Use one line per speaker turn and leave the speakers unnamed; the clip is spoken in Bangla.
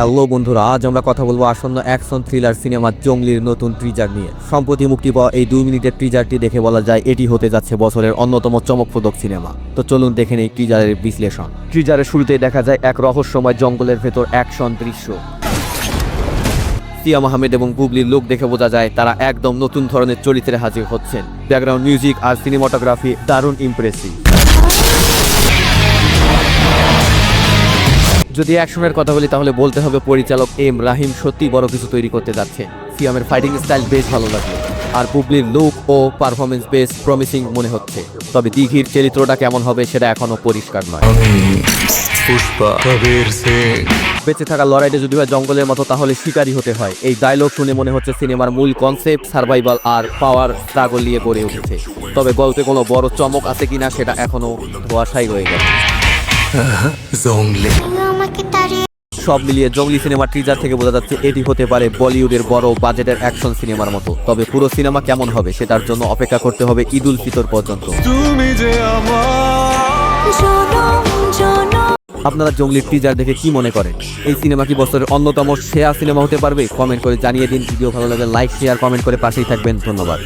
হ্যালো বন্ধুরা, আজ আমরা কথা বলব আসন্ন অ্যাকশন থ্রিলার সিনেমা জঙ্গলির নতুন ট্রিজার নিয়ে। সম্প্রতি মুক্তি পাওয়া এই দুই মিনিটের ট্রিজারটি দেখে বলা যায় এটি হতে যাচ্ছে বছরের অন্যতম চমকপ্রদক সিনেমা। তো চলুন দেখে নেই ট্রিজারের বিশ্লেষণ। ট্রিজারের শুরুতেই দেখা যায় এক রহস্যময় জঙ্গলের ভেতর অ্যাকশন দৃশ্য। সিয়াম আহমেদ এবং বুবলির লোক দেখে বোঝা যায় তারা একদম নতুন ধরনের চরিত্রে হাজির হচ্ছেন। ব্যাকগ্রাউন্ড মিউজিক আর সিনেমাটোগ্রাফি দারুণ ইমপ্রেসিভ যদি অ্যাকশনের কথা বলি তাহলে বলতে হবে পরিচালক এম রাহিম সত্যি বড় কিছু তৈরি করতে যাচ্ছে। সিয়ামের ফাইটিং স্টাইল বেশ ভালো লাগে আর বুবলির লুক ও পারফরমেন্স বেশ প্রমিসিং মনে হচ্ছে। তবে দিঘির চরিত্রটা কেমন হবে সেটা এখনও পরিষ্কার নয়। বেঁচে থাকা লড়াইটা যদি হয় জঙ্গলের মতো তাহলে শিকারই হতে হয়। এই ডায়লগ শুনে মনে হচ্ছে সিনেমার মূল কনসেপ্ট সার্ভাইভাল আর পাওয়ার স্ট্রাগল নিয়ে গড়ে উঠেছে। তবে গল্পে কোনো বড় চমক আছে কিনা সেটা এখনও ধোয়াশাই রয়ে গেছে।
জংলি
সব মিলিয়ে জঙ্গলি সিনেমা ট্রিজার থেকে বোঝা যাচ্ছে এটি হতে পারে বলিউডের বড় বাজেটের অ্যাকশন সিনেমার মতো। তবে পুরো সিনেমা কেমন হবে সেটার জন্য অপেক্ষা করতে হবে ঈদ উল ফিতর পর্যন্ত।
তুমি যে
আপনারা জঙ্গলির টিজার দেখে কি মনে করেন? এই সিনেমা কি বছরের অন্যতম সেরা সিনেমা হতে পারবে? কমেন্ট করে জানিয়ে দিন। ভিডিও ভালো লাগে লাইক শেয়ার কমেন্ট করে পাশেই থাকবেন। ধন্যবাদ।